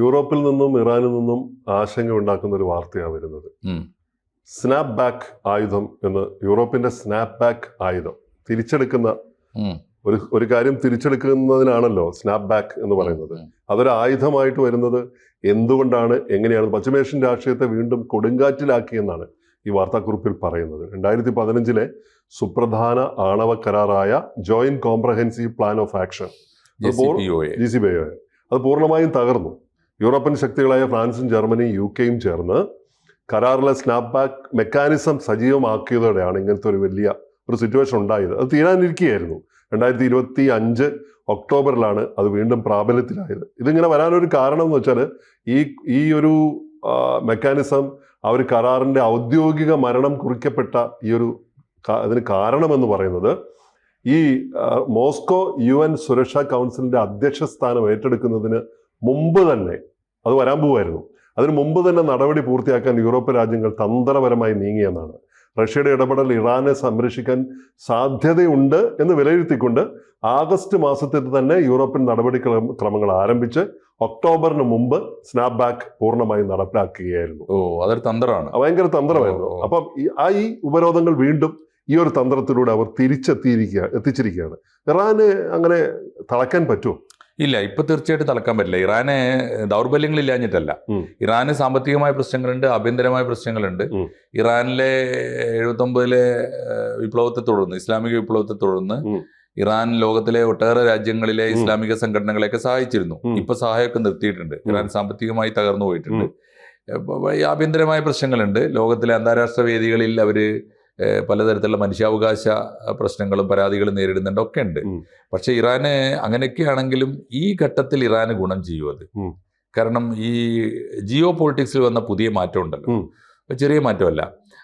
യൂറോപ്പിൽ നിന്നും ഇറാനിൽ നിന്നും ആശങ്ക ഉണ്ടാക്കുന്ന ഒരു വാർത്തയാണ് വരുന്നത്. സ്നാപ് സ്നാപ്പ് ബാക്ക് ആയുധം എന്ന് യൂറോപ്പിന്റെ സ്നാപ്പ് ബാക്ക് ആയുധം തിരിച്ചെടുക്കുന്ന ഒരു ഒരു കാര്യം തിരിച്ചെടുക്കുന്നതിനാണല്ലോ സ്നാപ്പ് ബാക്ക് എന്ന് പറയുന്നത്. അതൊരു ആയുധമായിട്ട് വരുന്നത് എന്തുകൊണ്ടാണ് എങ്ങനെയാണ് പശ്ചിമേഷ്യൻ രാഷ്ട്രീയത്തെ വീണ്ടും കൊടുങ്കാറ്റിലാക്കിയെന്നാണ് ഈ വാർത്താക്കുറിപ്പിൽ പറയുന്നത്. രണ്ടായിരത്തി പതിനഞ്ചിലെ സുപ്രധാന ആണവ കരാറായ joint comprehensive plan of action. G C B അത് പൂർണമായും തകർന്നു. യൂറോപ്യൻ ശക്തികളായ ഫ്രാൻസും ജർമ്മനിയും യു കെയും ചേർന്ന് കരാറിലെ സ്നാപ്പ് ബാക്ക് മെക്കാനിസം സജീവമാക്കിയതോടെയാണ് ഇങ്ങനത്തെ ഒരു വലിയ ഒരു സിറ്റുവേഷൻ ഉണ്ടായത്. അത് തീരാനിരിക്കുകയായിരുന്നു രണ്ടായിരത്തി ഇരുപത്തി അഞ്ച് ഒക്ടോബറിലാണ് അത് വീണ്ടും പ്രാബല്യത്തിലായത്. ഇതിങ്ങനെ വരാനൊരു കാരണം എന്ന് വെച്ചാൽ ഈ ഈ ഒരു മെക്കാനിസം ആ ഒരു കരാറിന്റെ ഔദ്യോഗിക മരണം കുറിക്കപ്പെട്ട ഈ ഒരു അതിന് കാരണമെന്ന് പറയുന്നത് ഈ മോസ്കോ യു എൻ സുരക്ഷാ കൗൺസിലിന്റെ അധ്യക്ഷ സ്ഥാനം ഏറ്റെടുക്കുന്നതിന് മുമ്പ് തന്നെ അത് വരാൻ പോവായിരുന്നു. അതിന് മുമ്പ് തന്നെ നടപടി പൂർത്തിയാക്കാൻ യൂറോപ്യൻ രാജ്യങ്ങൾ തന്ത്രപരമായി നീങ്ങിയെന്നാണ് റഷ്യയുടെ ഇടപെടൽ ഇറാനെ സംരക്ഷിക്കാൻ സാധ്യതയുണ്ട് എന്ന് വിലയിരുത്തിക്കൊണ്ട് ആഗസ്റ്റ് മാസത്തിൽ തന്നെ യൂറോപ്യൻ നടപടി ക്രമ- ക്രമങ്ങൾ ആരംഭിച്ച് ഒക്ടോബറിന് മുമ്പ് സ്നാപ് ബാക്ക് പൂർണമായി നടപ്പിലാക്കുകയായിരുന്നു. ഓ അതൊരു തന്ത്രമാണ്. ഭയങ്കര തന്ത്രമായിരുന്നു. അപ്പം ആ ഈ ഉപരോധങ്ങൾ വീണ്ടും ഈ ഒരു തന്ത്രത്തിലൂടെ അവർ തിരിച്ചെത്തിയിരിക്കുക എത്തിച്ചിരിക്കുകയാണ്. ഇറാന് അങ്ങനെ തളയ്ക്കാൻ പറ്റുമോ? ഇല്ല ഇപ്പൊ തീർച്ചയായിട്ടും തളക്കാൻ പറ്റില്ല. ഇറാനെ ദൗർബല്യങ്ങൾ ഇല്ലാഞ്ഞിട്ടല്ല ഇറാന് സാമ്പത്തികമായ പ്രശ്നങ്ങളുണ്ട് ആഭ്യന്തരമായ പ്രശ്നങ്ങളുണ്ട്. ഇറാനിലെ എഴുപത്തൊമ്പതിലെ വിപ്ലവത്തെ തുടർന്ന് ഇസ്ലാമിക വിപ്ലവത്തെ തുടർന്ന് ഇറാൻ ലോകത്തിലെ ഒട്ടേറെ രാജ്യങ്ങളിലെ ഇസ്ലാമിക സംഘടനകളെയൊക്കെ സഹായിച്ചിരുന്നു. ഇപ്പൊ സഹായമൊക്കെ നിർത്തിയിട്ടുണ്ട്. ഇറാൻ സാമ്പത്തികമായി തകർന്നു പോയിട്ടുണ്ട്. ആഭ്യന്തരമായ പ്രശ്നങ്ങളുണ്ട്. ലോകത്തിലെ അന്താരാഷ്ട്ര വേദികളിൽ അവർ പലതരത്തിലുള്ള മനുഷ്യാവകാശ പ്രശ്നങ്ങളും പരാതികളും നേരിടുന്നുണ്ട്. ഒക്കെ ഉണ്ട്. പക്ഷേ ഇറാന് അങ്ങനെയൊക്കെയാണെങ്കിലും ഈ ഘട്ടത്തിൽ ഇറാന് ഗുണം ചെയ്യും അത്. കാരണം ഈ ജിയോ പൊളിറ്റിക്സിൽ വന്ന പുതിയ മാറ്റം ഉണ്ടല്ലോ. ചെറിയ മാറ്റമല്ല.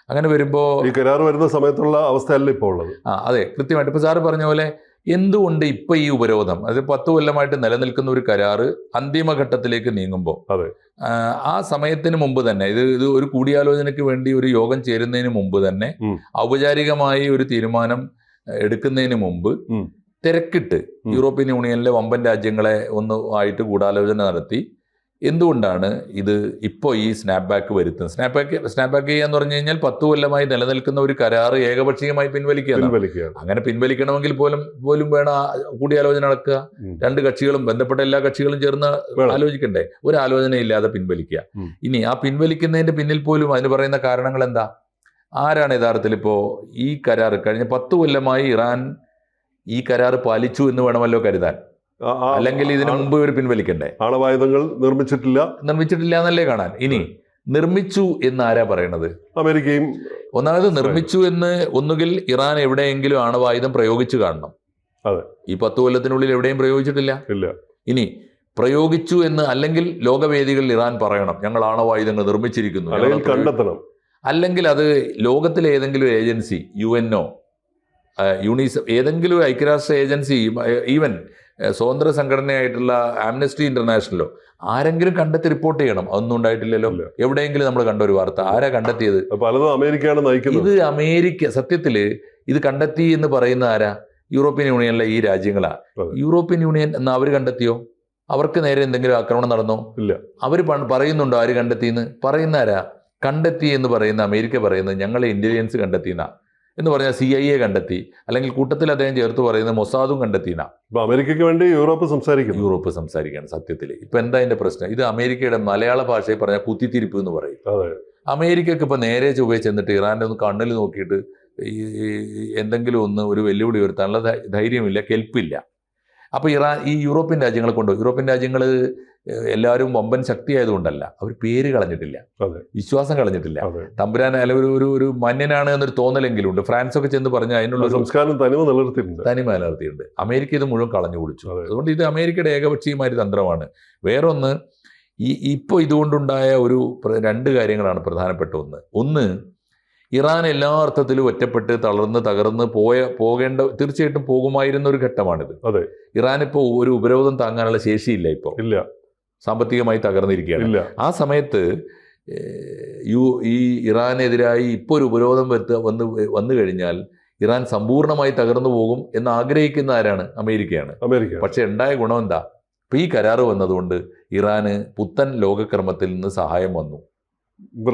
അങ്ങനെ വരുമ്പോൾ ഈ കരാർ വരുന്ന സമയത്തുള്ള അവസ്ഥയല്ല ഇപ്പോൾ ഉള്ളത്. ആ അതെ. കൃത്യമായിട്ട് ഇപ്പൊ സാറ് പറഞ്ഞ പോലെ എന്തുകൊണ്ട് ഇപ്പൊ ഈ ഉപരോധം? അത് പത്ത് കൊല്ലമായിട്ട് നിലനിൽക്കുന്ന ഒരു കരാറ് അന്തിമഘട്ടത്തിലേക്ക് നീങ്ങുമ്പോൾ അതെ. ആ സമയത്തിന് മുമ്പ് തന്നെ ഇത് ഇത് ഒരു കൂടിയാലോചനയ്ക്ക് വേണ്ടി ഒരു യോഗം ചേരുന്നതിന് മുമ്പ് തന്നെ ഔപചാരികമായി ഒരു തീരുമാനം എടുക്കുന്നതിന് മുമ്പ് തിരക്കിട്ട് യൂറോപ്യൻ യൂണിയനിലെ വമ്പൻ രാജ്യങ്ങളെ ഒന്ന് ആയിട്ട് ഗൂഢാലോചന നടത്തി എന്തുകൊണ്ടാണ് ഇത് ഇപ്പോൾ ഈ സ്നാപ്പ് ബാക്ക് വരുത്തുന്നത്? സ്നാപ്പ് ബാക്ക് സ്നാപ്പ് ബാക്ക് ചെയ്യാന്ന് പറഞ്ഞു കഴിഞ്ഞാൽ പത്ത് കൊല്ലമായി നിലനിൽക്കുന്ന ഒരു കരാറ് ഏകപക്ഷീയമായി പിൻവലിക്കുക. അങ്ങനെ പിൻവലിക്കണമെങ്കിൽ പോലും പോലും വേണം കൂടിയാലോചന നടക്കുക. രണ്ട് കക്ഷികളും ബന്ധപ്പെട്ട എല്ലാ കക്ഷികളും ചേർന്ന് ആലോചിക്കണ്ടേ? ഒരു ആലോചനയില്ലാതെ പിൻവലിക്കുക ഇനി ആ പിൻവലിക്കുന്നതിന്റെ പിന്നിൽ പോലും അതിന് പറയുന്ന കാരണങ്ങൾ എന്താ? ആരാണ് യഥാർത്ഥത്തിൽ ഇപ്പോൾ ഈ കരാർ കഴിഞ്ഞ പത്ത് കൊല്ലമായി ഇറാൻ ഈ കരാർ പാലിച്ചു എന്ന് വേണമല്ലോ കരുതാൻ. അല്ലെങ്കിൽ ഇതിനു മുമ്പ് ഇവർ പിൻവലിക്കണ്ടേ? ആണവായുധങ്ങൾ നിർമ്മിച്ചിട്ടില്ല. നിർമ്മിച്ചിട്ടില്ല എന്നല്ലേ കാണാൻ? ഇനി നിർമ്മിച്ചു എന്ന് ആരാ പറയണത്? അമേരിക്കയും ഒന്നാമത് നിർമ്മിച്ചു എന്ന് ഒന്നുകിൽ ഇറാൻ എവിടെയെങ്കിലും ആണവായുധം പ്രയോഗിച്ചു കാണണം. അതെ. ഈ പത്ത് കൊല്ലത്തിനുള്ളിൽ എവിടെയും പ്രയോഗിച്ചിട്ടില്ല. ഇല്ല. ഇനി പ്രയോഗിച്ചു എന്ന് അല്ലെങ്കിൽ ലോകവേദികളിൽ ഇറാൻ പറയണം ഞങ്ങൾ ആണവായുധങ്ങൾ നിർമ്മിച്ചിരിക്കുന്നു അല്ലെങ്കിൽ കണ്ടെത്തണം. അല്ലെങ്കിൽ അത് ലോകത്തിലെ ഏതെങ്കിലും ഏജൻസി യു എൻഒ യൂണിസെഫ് ഏതെങ്കിലും ഒരു ഐക്യരാഷ്ട്ര ഏജൻസി ഈവൻ സ്വതന്ത്ര സംഘടനയായിട്ടുള്ള ആംനസ്റ്റി ഇന്റർനാഷണലോ ആരെങ്കിലും കണ്ടെത്തി റിപ്പോർട്ട് ചെയ്യണം. അതൊന്നും ഉണ്ടായിട്ടില്ലല്ലോ. എവിടെയെങ്കിലും നമ്മൾ കണ്ട ഒരു വാർത്ത. ആരാ കണ്ടെത്തിയത്? പലതും അമേരിക്കയാണ് നയിക്കുന്നത്. ഇത് അമേരിക്ക സത്യത്തിൽ ഇത് കണ്ടെത്തി എന്ന് പറയുന്ന ആരാ? യൂറോപ്യൻ യൂണിയനിലെ ഈ രാജ്യങ്ങളാ. യൂറോപ്യൻ യൂണിയൻ എന്ന് അവർ കണ്ടെത്തിയോ? അവർക്ക് നേരെ എന്തെങ്കിലും ആക്രമണം നടന്നോ? ഇല്ല. അവർ പറയുന്നുണ്ടോ ആര് കണ്ടെത്തിയെന്ന്? പറയുന്ന ആരാ? കണ്ടെത്തി എന്ന് പറയുന്ന അമേരിക്ക പറയുന്നത് ഞങ്ങളെ ഇന്റലിജൻസ് കണ്ടെത്തിയെന്ന. എന്ന് പറഞ്ഞാൽ സി ഐ എ കണ്ടെത്തി അല്ലെങ്കിൽ കൂട്ടത്തിൽ അദ്ദേഹം ചേർത്ത് പറയുന്നത് മൊസാദും കണ്ടെത്തിന ഇപ്പൊ അമേരിക്കയ്ക്ക് വേണ്ടി യൂറോപ്പ് സംസാരിക്കും യൂറോപ്പ് സംസാരിക്കുകയാണ് സത്യത്തിൽ. ഇപ്പൊ എന്താ അതിന്റെ പ്രശ്നം? ഇത് അമേരിക്കയുടെ മലയാള ഭാഷയിൽ പറഞ്ഞ കുത്തിത്തിരിപ്പ് എന്ന് പറയും. അമേരിക്കക്ക് ഇപ്പൊ നേരെ ചൊവ്വേ ചെന്നിട്ട് ഇറാന്റെ ഒന്ന് കണ്ണിൽ നോക്കിയിട്ട് ഈ എന്തെങ്കിലും ഒന്ന് ഒരു വെല്ലുവിളി ഉയർത്താനുള്ള ധൈര്യമില്ല കെൽപ്പില്ല. അപ്പൊ ഇറാൻ ഈ യൂറോപ്യൻ രാജ്യങ്ങളെ കൊണ്ട് യൂറോപ്യൻ രാജ്യങ്ങൾ എല്ലാവരും വമ്പൻ ശക്തി ആയതുകൊണ്ടല്ല അവർ പേര് കളഞ്ഞിട്ടില്ല. വിശ്വാസം കളഞ്ഞിട്ടില്ല. തമ്പുരാൻ അല്ല ഒരു ഒരു ഒരു മന്യനാണ് എന്നൊരു തോന്നലെങ്കിലും ഉണ്ട് ഫ്രാൻസ് ഒക്കെ ചെന്ന് പറഞ്ഞാൽ അതിനുള്ള സംസ്കാരം തനിമ നിലനിർത്തിയിട്ടുണ്ട്. തനിമ നിലനിർത്തിയിട്ടുണ്ട്. അമേരിക്ക ഇത് മുഴുവൻ കളഞ്ഞു കുടിച്ചു അതുകൊണ്ട് ഇത് അമേരിക്കയുടെ ഏകപക്ഷീയമായ ഒരു തന്ത്രമാണ്. വേറൊന്ന് ഈ ഇപ്പോൾ ഇതുകൊണ്ടുണ്ടായ ഒരു രണ്ട് കാര്യങ്ങളാണ് പ്രധാനപ്പെട്ട ഒന്ന്. ഒന്ന് ഇറാൻ എല്ലാ അർത്ഥത്തിലും ഒറ്റപ്പെട്ട് തളർന്ന് തകർന്ന് പോയ പോകേണ്ട തീർച്ചയായിട്ടും പോകുമായിരുന്ന ഒരു ഘട്ടമാണിത്. അതെ. ഇറാൻ ഇപ്പോൾ ഒരു ഉപരോധം താങ്ങാനുള്ള ശേഷിയില്ല ഇപ്പോൾ ഇല്ല. സാമ്പത്തികമായി തകർന്നിരിക്കുകയാണ്. ആ സമയത്ത് യു ഈ ഇറാനെതിരായി ഇപ്പോൾ ഒരു ഉപരോധം വരുത്ത വന്ന് വന്നു കഴിഞ്ഞാൽ ഇറാൻ സമ്പൂർണമായി തകർന്നു പോകും എന്ന് ആഗ്രഹിക്കുന്ന ആരാണ്? അമേരിക്കയാണ്. അമേരിക്ക. പക്ഷെ ഉണ്ടായ ഗുണം എന്താ? ഈ കരാറ് വന്നതുകൊണ്ട് ഇറാന് പുത്തൻ ലോകക്രമത്തിൽ നിന്ന് സഹായം വന്നു.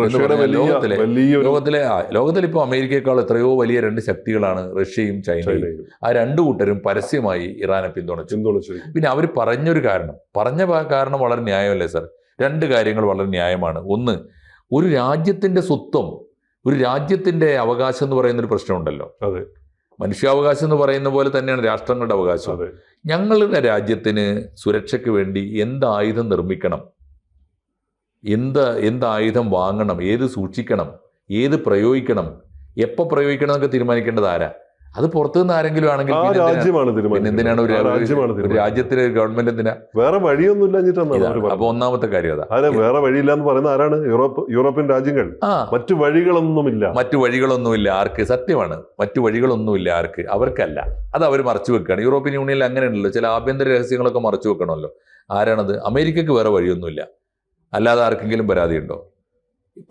റഷ്യയുടെ പറഞ്ഞാൽ വലിയ ലോകത്തിലെ- ലോകത്തിലെ ആ, ലോകത്തിൽ ഇപ്പോൾ അമേരിക്കയെക്കാൾ എത്രയോ വലിയ രണ്ട് ശക്തികളാണ് റഷ്യയും ചൈനയും. ആ രണ്ടു കൂട്ടരും പരസ്യമായി ഇറാനെ പിന്തുണച്ചു. പിന്തുണച്ചു പിന്നെ അവർ പറഞ്ഞൊരു കാരണം. പറഞ്ഞ കാരണം വളരെ ന്യായമല്ലേ സർ? രണ്ട് കാര്യങ്ങൾ വളരെ ന്യായമാണ്. ഒന്ന് ഒരു രാജ്യത്തിന്റെ സ്വത്വം ഒരു രാജ്യത്തിന്റെ അവകാശം എന്ന് പറയുന്ന ഒരു പ്രശ്നമുണ്ടല്ലോ. അതെ. മനുഷ്യാവകാശം എന്ന് പറയുന്ന പോലെ തന്നെയാണ് രാഷ്ട്രങ്ങളുടെ അവകാശം ഞങ്ങളുടെ രാജ്യത്തിന് സുരക്ഷയ്ക്ക് വേണ്ടി എന്ത് ആയുധം നിർമ്മിക്കണം? എന്ത് എന്ത് ആയുധം വാങ്ങണം ഏത് സൂക്ഷിക്കണം ഏത് പ്രയോഗിക്കണം എപ്പോൾ പ്രയോഗിക്കണം എന്നൊക്കെ തീരുമാനിക്കേണ്ടത് ആരാ? അത് പുറത്തുനിന്ന് ആരെങ്കിലും ആണെങ്കിൽ പിന്നെ എന്തിനാണ് ഒരു രാജ്യത്തിലെ ഗവൺമെന്റ് എന്തിനാ? വേറെ വഴിയൊന്നും അപ്പൊ ഒന്നാമത്തെ കാര്യം അതാ. വേറെ വഴിയില്ല എന്ന് പറയുന്ന ആരാണ്? യൂറോപ്പ് യൂറോപ്യൻ രാജ്യങ്ങൾ. മറ്റു വഴികളൊന്നുമില്ല. മറ്റു വഴികളൊന്നുമില്ല ആർക്ക് സത്യമാണ്. മറ്റു വഴികളൊന്നുമില്ല ആർക്ക് അവർക്കല്ല. അത് അവർ മറച്ചു വെക്കുകയാണ് യൂറോപ്യൻ യൂണിയനിൽ അങ്ങനെയുണ്ടല്ലോ. ചില ആഭ്യന്തര രഹസ്യങ്ങളൊക്കെ മറച്ചു വെക്കണമല്ലോ. ആരാണത്? അമേരിക്കക്ക് വേറെ വഴിയൊന്നുമില്ല. അല്ലാതെ ആർക്കെങ്കിലും പരാതിയുണ്ടോ?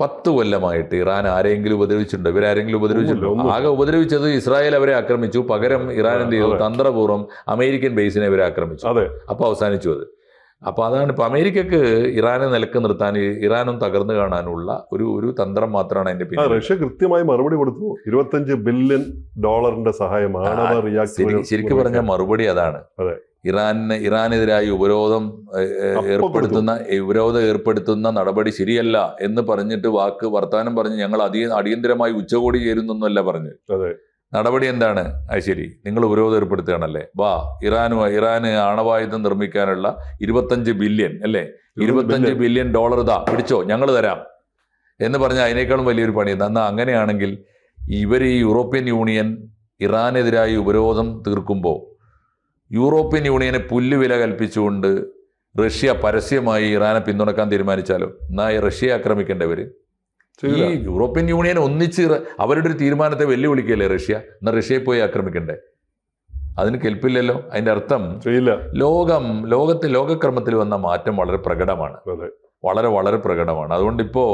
പത്ത് കൊല്ലമായിട്ട് ഇറാൻ ആരെങ്കിലും ഉപദ്രവിച്ചിട്ടുണ്ടോ? ഇവരാരെങ്കിലും ഉപദ്രവിച്ചിട്ടുണ്ടോ? ആകെ ഉപദ്രവിച്ചത് ഇസ്രായേൽ അവരെ ആക്രമിച്ചു. പകരം ഇറാൻ എന്ത് ചെയ്തു? തന്ത്രപൂർവം അമേരിക്കൻ ബേസിനെ അവരെ ആക്രമിച്ചു. അതെ. അപ്പോൾ അവസാനിച്ചു അത്. അപ്പോൾ അതാണ് ഇപ്പോൾ അമേരിക്കക്ക് ഇറാനെ നിലയ്ക്ക് നിർത്താൻ ഇറാനും തകർന്നു കാണാനുള്ള ഒരു ഒരു തന്ത്രം മാത്രമാണ് അതിന്റെ പിന്നെ റഷ്യ കൃത്യമായി മറുപടി കൊടുത്തു. ഇരുപത്തഞ്ച് ബില്യൺ ഡോളറിന്റെ സഹായമാണ് ശരിക്കും പറഞ്ഞ മറുപടി അതാണ്. ഇറാനിന് ഇറാന് ഇറാനെതിരായി ഉപരോധം ഏർപ്പെടുത്തുന്ന ഉപരോധം ഏർപ്പെടുത്തുന്ന നടപടി ശരിയല്ല എന്ന് പറഞ്ഞിട്ട് വാക്ക് വർത്താനം പറഞ്ഞ് ഞങ്ങൾ അധിക അടിയന്തരമായി ഉച്ചകോടി ചേരുന്നൊന്നുമല്ല പറഞ്ഞു. നടപടി എന്താണ്? അത് ശരി. നിങ്ങൾ ഉപരോധം ഏർപ്പെടുത്തുകയാണല്ലേ വാ ഇറാനു ഇറാന് ആണവായുധം നിർമ്മിക്കാനുള്ള ഇരുപത്തഞ്ച് ബില്യൺ അല്ലേ? ഇരുപത്തഞ്ച് ബില്യൺ. ഡോളർ ഇതാ പിടിച്ചോ ഞങ്ങൾ തരാം. എന്ന് പറഞ്ഞാൽ അതിനേക്കാളും വലിയൊരു പണി. എന്നാൽ അങ്ങനെയാണെങ്കിൽ ഇവർ ഈ യൂറോപ്യൻ യൂണിയൻ ഇറാനെതിരായി ഉപരോധം തീർക്കുമ്പോൾ യൂറോപ്യൻ യൂണിയനെ പുല്ലുവില കൽപ്പിച്ചുകൊണ്ട് റഷ്യ പരസ്യമായി ഇറാനെ പിന്തുണക്കാൻ തീരുമാനിച്ചാലോ? എന്നാൽ റഷ്യ റഷ്യയെ ആക്രമിക്കേണ്ടവർ ഈ യൂറോപ്യൻ യൂണിയൻ ഒന്നിച്ച് അവരുടെ ഒരു തീരുമാനത്തെ വെല്ലുവിളിക്കുകയല്ലേ റഷ്യ? എന്നാൽ റഷ്യയെ പോയി ആക്രമിക്കണ്ടേ? അതിന് കെൽപ്പില്ലല്ലോ. അതിന്റെ അർത്ഥം ലോകം ലോകത്തെ ലോകക്രമത്തിൽ വന്ന മാറ്റം വളരെ പ്രകടമാണ്. വളരെ വളരെ പ്രകടമാണ്. അതുകൊണ്ട് ഇപ്പോൾ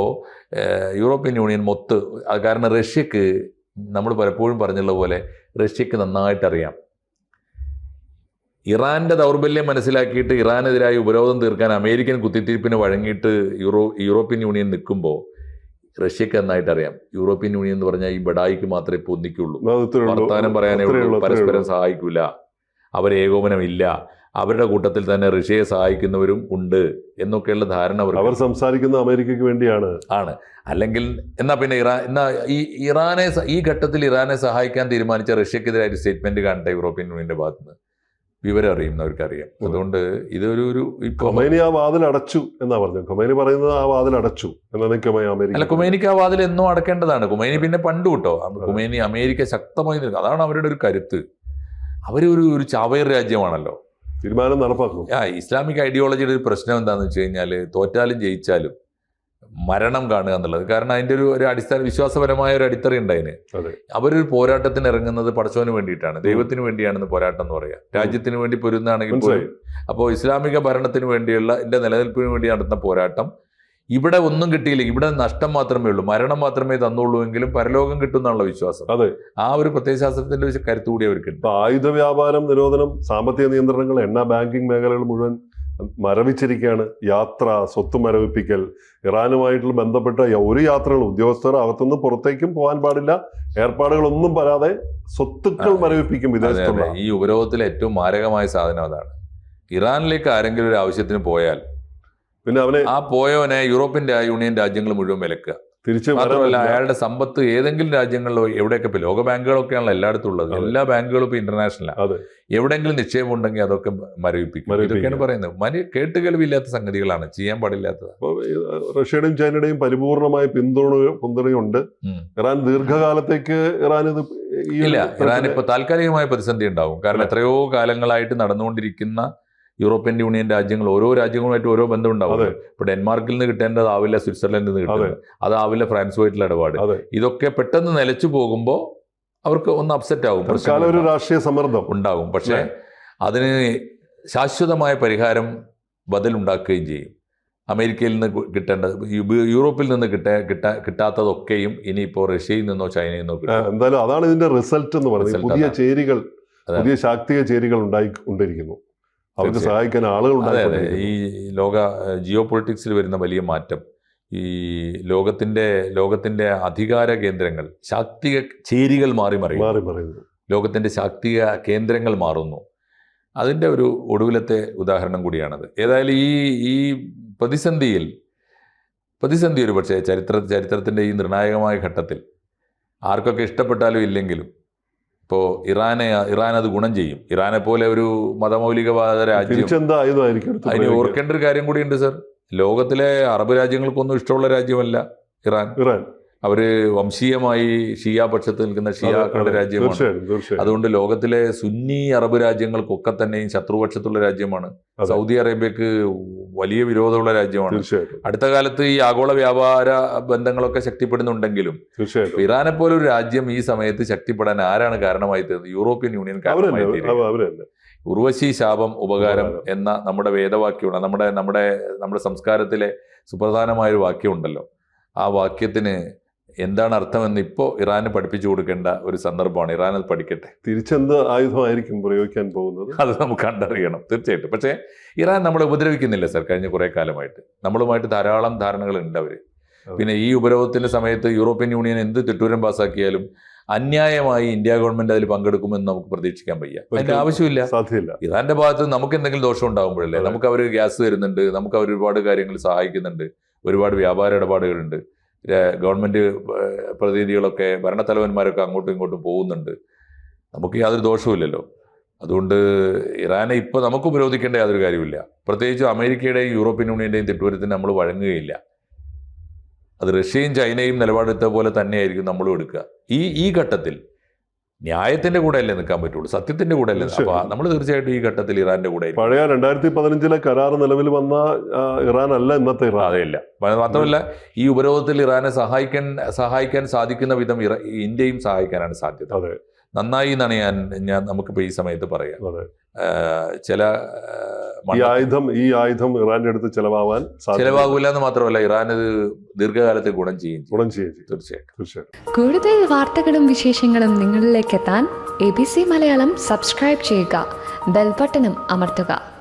യൂറോപ്യൻ യൂണിയൻ മൊത്ത് കാരണം റഷ്യക്ക് നമ്മൾ പലപ്പോഴും പറഞ്ഞുള്ള പോലെ റഷ്യക്ക് നന്നായിട്ട് അറിയാം ഇറാന്റെ ദൗർബല്യം മനസ്സിലാക്കിയിട്ട് ഇറാനെതിരായി ഉപരോധം തീർക്കാൻ അമേരിക്കൻ കുത്തിത്തിരിപ്പിന് വഴങ്ങിയിട്ട് യൂറോ യൂറോപ്യൻ യൂണിയൻ നിൽക്കുമ്പോൾ റഷ്യക്ക് നന്നായിട്ട് അറിയാം. യൂറോപ്യൻ യൂണിയൻ എന്ന് പറഞ്ഞാൽ ഈ ബഡായിക്ക് മാത്രമേ പൊന്നിക്കുള്ളൂ വർത്തമാനം പറയാനേ ഉള്ളൂ. പരസ്പരം സഹായിക്കില്ല സഹായിക്കൂല. അവർ ഏകോപനമില്ല. അവരുടെ കൂട്ടത്തിൽ തന്നെ റഷ്യയെ സഹായിക്കുന്നവരും ഉണ്ട് എന്നൊക്കെയുള്ള ധാരണ അവർ സംസാരിക്കുന്ന അമേരിക്കക്ക് വേണ്ടിയാണ്. ആണ്. അല്ലെങ്കിൽ എന്നാ പിന്നെ ഇറാൻ എന്നാ ഈ ഇറാനെ ഈ ഘട്ടത്തിൽ ഇറാനെ സഹായിക്കാൻ തീരുമാനിച്ച റഷ്യക്കെതിരായ ഒരു സ്റ്റേറ്റ്മെന്റ് കാണട്ടെ യൂറോപ്യൻ യൂണിയന്റെ ഭാഗത്ത് നിന്ന് വിവരം അറിയുന്നവർക്ക് അറിയാം അതുകൊണ്ട് ഇതൊരു ഒരു ഖൊമൈനി ആ വാതിൽ അടച്ചു എന്നാ പറഞ്ഞത്? ഖൊമൈനി പറയുന്നത് ആ വാതിൽ അടച്ചു എന്നേക്കുമായി അല്ല അമേരിക്ക കുമേനിക്ക് ആ വാതിൽ എന്നും അടക്കേണ്ടതാണ്. കുമൈനി പിന്നെ പണ്ട് കേട്ടോ. കുമേനി അമേരിക്ക ശക്തമായി നിൽക്കുക അതാണ് അവരുടെ ഒരു കരുത്ത്. അവരൊരു ഒരു ചാവയർ രാജ്യമാണല്ലോ. തീരുമാനം നടപ്പാക്കും. ആ ഇസ്ലാമിക് ഐഡിയോളജിയുടെ ഒരു പ്രശ്നം എന്താണെന്ന് വെച്ച് കഴിഞ്ഞാൽ തോറ്റാലും ജയിച്ചാലും മരണം കാണുക എന്നുള്ളത്. കാരണം അതിന്റെ ഒരു ഒരു അടിസ്ഥാന വിശ്വാസപരമായ ഒരു അടിത്തറയുണ്ട് അതിന് അവരൊരു പോരാട്ടത്തിന് ഇറങ്ങുന്നത് പടച്ചവന് വേണ്ടിയിട്ടാണ്. ദൈവത്തിന് വേണ്ടിയാണെന്ന് പോരാട്ടം എന്ന് പറയാം. രാജ്യത്തിന് വേണ്ടി പൊരുന്നാണെങ്കിൽ പോലും. അപ്പോൾ ഇസ്ലാമിക ഭരണത്തിന് വേണ്ടിയുള്ള എന്റെ നിലനിൽപ്പിന് വേണ്ടി നടത്തുന്ന പോരാട്ടം ഇവിടെ ഒന്നും കിട്ടിയില്ല. ഇവിടെ നഷ്ടം മാത്രമേ ഉള്ളൂ. മരണം മാത്രമേ തന്നുള്ളൂ എങ്കിലും പരലോകം കിട്ടും എന്നുള്ള വിശ്വാസം. അതെ. ആ ഒരു പ്രത്യയശാസ്ത്രത്തിന്റെ ശാസ്ത്രത്തിന്റെ കരുത്തുകൂടി കൂടി ഇപ്പൊ ആയുധ വ്യാപാരം നിരോധനം സാമ്പത്തിക നിയന്ത്രണങ്ങൾ എണ്ണ ബാങ്കിങ് മേഖലകൾ മുഴുവൻ മരവിച്ചിരിക്കുകയാണ്. യാത്ര സ്വത്ത് മരവിപ്പിക്കൽ ഇറാനുമായിട്ടുള്ള ബന്ധപ്പെട്ട ഒരു യാത്രകൾ ഉദ്യോഗസ്ഥർ അകത്തുനിന്ന് പുറത്തേക്കും പോകാൻ പാടില്ല. ഏർപ്പാടുകളൊന്നും വരാതെ സ്വത്തുക്കൾ മരവിപ്പിക്കും വിദേശത്ത് വിദേശത്തുള്ള. ഈ ഉപരോധത്തിലെ ഏറ്റവും മാരകമായ സാധനം അതാണ്. ഇറാനിലേക്ക് ആരെങ്കിലും ഒരു ആവശ്യത്തിന് പോയാൽ പിന്നെ അവനെ ആ പോയവനെ യൂറോപ്യൻ യൂണിയൻ രാജ്യങ്ങൾ മുഴുവൻ വിലക്കുക. തിരിച്ചു മാത്രമല്ല അയാളുടെ സമ്പത്ത് ഏതെങ്കിലും രാജ്യങ്ങളിലോ എവിടെയൊക്കെ ഇപ്പോൾ ലോക ബാങ്കുകളൊക്കെയാണ് എല്ലായിടത്തും ഉള്ളത്. എല്ലാ ബാങ്കുകളും ഇപ്പോൾ ഇന്റർനാഷണലാണ്. എവിടെയെങ്കിലും നിക്ഷേപം ഉണ്ടെങ്കിൽ അതൊക്കെ മരവിപ്പിക്കും. ഇതൊക്കെയാണ് പറയുന്നത്. മന കേട്ടുകേൾവില്ലാത്ത സംഗതികളാണ്. ചെയ്യാൻ പാടില്ലാത്തത്. അപ്പോൾ റഷ്യയുടെയും ചൈനയുടെയും പരിപൂർണമായ പിന്തുണ പിന്തുണയുണ്ട്. ഇറാൻ ദീർഘകാലത്തേക്ക് ഇറാൻ ഇത് ഇല്ല. ഇറാൻ ഇപ്പൊ താൽക്കാലികമായ പ്രതിസന്ധി ഉണ്ടാവും. കാരണം എത്രയോ കാലങ്ങളായിട്ട് നടന്നുകൊണ്ടിരിക്കുന്ന യൂറോപ്യൻ യൂണിയൻ രാജ്യങ്ങൾ ഓരോ രാജ്യങ്ങളുമായിട്ട് ഓരോ ബന്ധം ഉണ്ടാവും ഇപ്പൊ ഡെൻമാർക്കിൽ നിന്ന് കിട്ടേണ്ടത് ആവില്ല സ്വിറ്റ്സർലൻഡിൽ നിന്ന് കിട്ടുന്നത് അതാവില്ല ഫ്രാൻസുമായിട്ടുള്ള ഇടപാട്. ഇതൊക്കെ പെട്ടെന്ന് നിലച്ചു പോകുമ്പോൾ അവർക്ക് ഒന്ന് അപ്സെറ്റ് ആവും ഒരു രാഷ്ട്രീയ സമ്മർദ്ദം. ഉണ്ടാകും പക്ഷേ അതിന് ശാശ്വതമായ പരിഹാരം ബദലുണ്ടാക്കുകയും ചെയ്യും. അമേരിക്കയിൽ നിന്ന് കിട്ടേണ്ടത് യൂറോപ്പിൽ നിന്ന് കിട്ട കിട്ട കിട്ടാത്തതൊക്കെയും ഇനിയിപ്പോൾ റഷ്യയിൽ നിന്നോ ചൈനയിൽ നിന്നോ എന്തായാലും അതാണ് ഇതിന്റെ റിസൾട്ട് എന്ന് പറയുന്നത്. പുതിയ ചേരികൾ പുതിയ ശാക്തിക ചേരികൾ ഉണ്ടായി കൊണ്ടിരിക്കുന്നു. അവർക്ക്. സഹായിക്കാൻ ആളുകൾ അതെ അതെ. ഈ ലോക ജിയോ പൊളിറ്റിക്സിൽ വരുന്ന വലിയ മാറ്റം. ഈ ലോകത്തിന്റെ ലോകത്തിന്റെ അധികാര കേന്ദ്രങ്ങൾ ശാക്തിക ചേരികൾ മാറി മറിയും മാറി പറയുന്നു ലോകത്തിന്റെ ശാക്തിക കേന്ദ്രങ്ങൾ മാറുന്നു. അതിന്റെ ഒരു ഒടുവിലത്തെ ഉദാഹരണം കൂടിയാണത്. ഏതായാലും ഈ ഈ പ്രതിസന്ധിയിൽ പ്രതിസന്ധി ഒരു പക്ഷേ ചരിത്ര ചരിത്രത്തിന്റെ ഈ നിർണായകമായ ഘട്ടത്തിൽ ആർക്കൊക്കെ ഇഷ്ടപ്പെട്ടാലും ഇല്ലെങ്കിലും ഇപ്പോൾ ഇറാനെ ഇറാൻ അത് ഗുണം ചെയ്യും. ഇറാനെ പോലെ ഒരു മതമൗലികവാദ രാജ്യം അതിന് ഓർക്കേണ്ട ഒരു കാര്യം കൂടിയുണ്ട് സർ. ലോകത്തിലെ അറബ് രാജ്യങ്ങൾക്കൊന്നും ഇഷ്ടമുള്ള രാജ്യമല്ല ഇറാൻ. ഇറാൻ. അവർ വംശീയമായി ഷിയ പക്ഷത്ത് നിൽക്കുന്ന ഷിയാക്കളുടെ രാജ്യമാണ്. അതുകൊണ്ട് ലോകത്തിലെ സുന്നി അറബ് രാജ്യങ്ങൾക്കൊക്കെ തന്നെയും ശത്രുപക്ഷത്തുള്ള രാജ്യമാണ്. സൗദി അറേബ്യക്ക് വലിയ വിരോധമുള്ള രാജ്യമാണ്. അടുത്ത കാലത്ത് ഈ ആഗോള വ്യാപാര ബന്ധങ്ങളൊക്കെ ശക്തിപ്പെടുന്നുണ്ടെങ്കിലും ഇറാനെ പോലെ ഒരു രാജ്യം ഈ സമയത്ത് ശക്തിപ്പെടാൻ ആരാണ് കാരണമായി തീർന്നത്? യൂറോപ്യൻ യൂണിയൻ കാരണമായി ഉർവശി ശാപം ഉപകാരം ഉപകാരം. എന്ന നമ്മുടെ വേദവാക്യമാണ്. നമ്മുടെ നമ്മുടെ നമ്മുടെ സംസ്കാരത്തിലെ സുപ്രധാനമായ ഒരു വാക്യമുണ്ടല്ലോ. ആ വാക്യത്തിന് എന്താണ് അർത്ഥമെന്ന് ഇപ്പോൾ ഇറാന് പഠിപ്പിച്ചു കൊടുക്കേണ്ട ഒരു സന്ദർഭമാണ്. ഇറാൻ അത് പഠിക്കട്ടെ. തിരിച്ചെന്ത് ആയുധമായിരിക്കും പ്രയോഗിക്കാൻ പോകുന്നത്? അത് നമുക്ക് കണ്ടറിയണം. തീർച്ചയായിട്ടും. പക്ഷേ ഇറാൻ നമ്മളെ ഉപദ്രവിക്കുന്നില്ല സർ കഴിഞ്ഞ കുറേ കാലമായിട്ട്. നമ്മളുമായിട്ട് ധാരാളം ധാരണകളുണ്ട് അവർ പിന്നെ ഈ ഉപരോധത്തിന്റെ സമയത്ത് യൂറോപ്യൻ യൂണിയൻ എന്ത് തിട്ടൂരം പാസ്സാക്കിയാലും അന്യായമായി ഇന്ത്യ ഗവൺമെന്റ് അതിൽ പങ്കെടുക്കുമെന്ന് നമുക്ക് പ്രതീക്ഷിക്കാൻ വയ്യ. അതിന്റെ ആവശ്യമില്ല. സാധ്യമില്ല. ഇറാന്റെ ഭാഗത്ത് നമുക്ക് എന്തെങ്കിലും ദോഷം ഉണ്ടാകുമ്പോഴല്ലേ. നമുക്ക് അവർ ഗ്യാസ് തരുന്നുണ്ട്. നമുക്ക് അവർ ഒരുപാട് കാര്യങ്ങൾ സഹായിക്കുന്നുണ്ട്. ഒരുപാട് വ്യാപാര ഇടപാടുകളുണ്ട്. ഏഹ്, പ്രതിനിധികളൊക്കെ ഭരണത്തലവന്മാരൊക്കെ അങ്ങോട്ടും ഇങ്ങോട്ടും പോകുന്നുണ്ട്. നമുക്ക് യാതൊരു ദോഷവുമില്ലല്ലോ. അതുകൊണ്ട് ഇറാനെ ഇപ്പോൾ നമുക്ക് ഉപരോധിക്കേണ്ട യാതൊരു കാര്യമില്ല പ്രത്യേകിച്ച് അമേരിക്കയുടെയും യൂറോപ്യൻ യൂണിയന്റെയും തെറ്റുപരത്തിന് നമ്മൾ വഴങ്ങുകയില്ല. അത് റഷ്യയും ചൈനയും നിലപാടെടുത്ത പോലെ തന്നെയായിരിക്കും നമ്മളും എടുക്കുക. ഈ ഈ ഘട്ടത്തിൽ ന്യായത്തിന്റെ കൂടെ അല്ലേ നിൽക്കാൻ പറ്റുള്ളൂ സത്യത്തിന്റെ കൂടെ അല്ലേ അപ്പൊ നമ്മൾ തീർച്ചയായിട്ടും ഈ ഘട്ടത്തിൽ ഇറാന്റെ കൂടെ പഴയ രണ്ടായിരത്തി പതിനഞ്ചിലെ കരാർ നിലവിൽ വന്ന ഇറാൻ അല്ല ഇന്നത്തെ ഇറാൻ. അതെയില്ല മാത്രമല്ല ഈ ഉപരോധത്തിൽ ഇറാനെ സഹായിക്കാൻ സഹായിക്കാൻ സാധിക്കുന്ന വിധം ഇന്ത്യയും സഹായിക്കാനാണ് സാധ്യത. നന്നായി എന്നാണ് ഞാൻ ഞാൻ നമുക്കിപ്പോൾ ഈ സമയത്ത് പറയാം. ചില ഈ ആയുധം ഈ ആയുധം ഇറാന്റെ അടുത്ത് ചെലവാകാൻ ചെലവാകില്ല എന്ന് മാത്രമല്ല ഇറാൻ ഇത് ദീർഘകാലത്തെ ഗുണം ചെയ്യും. ഗുണം ചെയ്യും. തീർച്ചയായിട്ടും. തീർച്ചയായിട്ടും. കൂടുതൽ വാർത്തകളും വിശേഷങ്ങളും നിങ്ങളിലേക്ക് എത്താൻ A B C Malayalam subscribe ചെയ്യുക. ബെൽബട്ടനും അമർത്തുക.